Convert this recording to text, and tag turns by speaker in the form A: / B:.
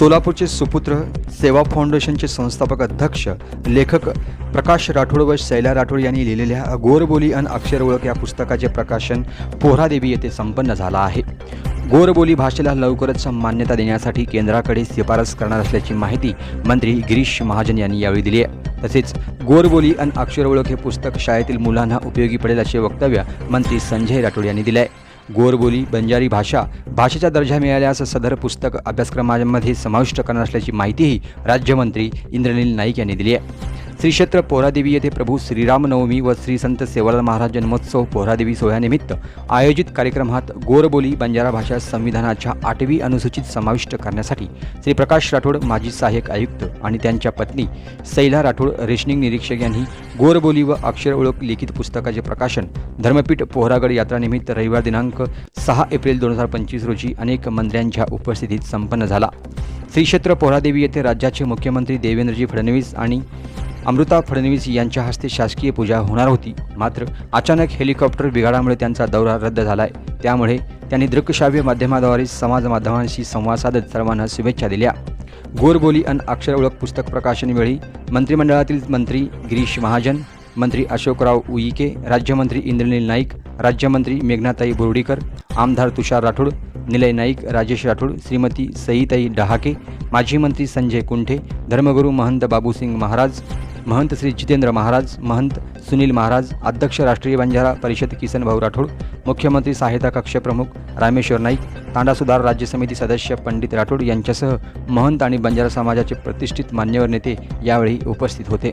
A: सोलापूरचे सुपुत्र सेवा फाउंडेशनचे संस्थापक अध्यक्ष लेखक प्रकाश राठोड व शैला राठोड यांनी लिहिलेल्या गोरबोली अन अक्षर ओळख या पुस्तकाचे प्रकाशन पोहरादेवी येथे संपन्न झालं आहे. गोरबोली भाषेला लवकरच मान्यता देण्यासाठी केंद्राकडे शिफारस करणार असल्याची माहिती मंत्री गिरीश महाजन यांनी यावेळी दिली आहे. तसेच गोरबोली अन अक्षर ओळख हे पुस्तक शाळेतील मुलांना उपयोगी पडेल असे वक्तव्य मंत्री संजय राठोड यांनी दिले आहे गोरबोली बंजारी भाषा भाषेचा दर्जा मिळाल्यास सदर पुस्तक अभ्यासक्रमामध्ये समाविष्ट करणार असल्याची माहितीही राज्यमंत्री इंद्रनील नाईक यांनी दिली आहे. श्री क्षेत्र पोहरादेवी येथे प्रभू श्रीरामनवमी व श्री संत सेवालाल महाराज जन्मोत्सव पोहरादेवी सोहळ्यानिमित्त आयोजित कार्यक्रमात गोरबोली बंजारा भाषा संविधानाच्या आठवी अनुसूचित समाविष्ट करण्यासाठी श्री प्रकाश राठोड माजी सहाय्यक आयुक्त आणि त्यांच्या पत्नी सैला राठोड रेशनिंग निरीक्षक यांनी गोरबोली व अक्षर ओळख लिखित पुस्तकाचे प्रकाशन धर्मपीठ पोहरागड यात्रानिमित्त रविवार दिनांक सहा एप्रिल दोन हजार पंचवीस रोजी अनेक मंत्र्यांच्या उपस्थितीत संपन्न झाला. श्री क्षेत्र पोहरादेवी येथे राज्याचे मुख्यमंत्री देवेंद्रजी फडणवीस आणि अमृता फडणवीस यांच्या हस्ते शासकीय पूजा होणार होती. मात्र अचानक हेलिकॉप्टर बिघाडामुळे त्यांचा दौरा रद्द झाला आहे त्यामुळे त्यांनी दृकश्राव्य माध्यमाद्वारे समाज माध्यमांशी संवाद साधत सर्वांना शुभेच्छा दिल्या. गोरबोली अन अक्षर ओळख पुस्तक प्रकाशनवेळी मंत्रिमंडळातील मंत्री गिरीश महाजन मंत्री अशोकराव उईके राज्यमंत्री इंद्रनील नाईक राज्यमंत्री मेघनाताई बोर्डीकर आमदार तुषार राठोड निलय नाईक राजेश राठोड श्रीमती सईताई डहाके माजी मंत्री संजय कुंठे धर्मगुरू महंत बाबूसिंग महाराज महंत श्री जितेंद्र महाराज महंत सुनील महाराज अध्यक्ष राष्ट्रीय बंजारा परिषद किसन भाऊ राठोड मुख्यमंत्री सहायता कक्ष प्रमुख रामेश्वर नाईक तांडा सुधार राज्य समिती सदस्य पंडित राठोड यांच्यासह महंत आणि बंजारा समाजाचे प्रतिष्ठित मान्यवर नेते यावेळी उपस्थित होते.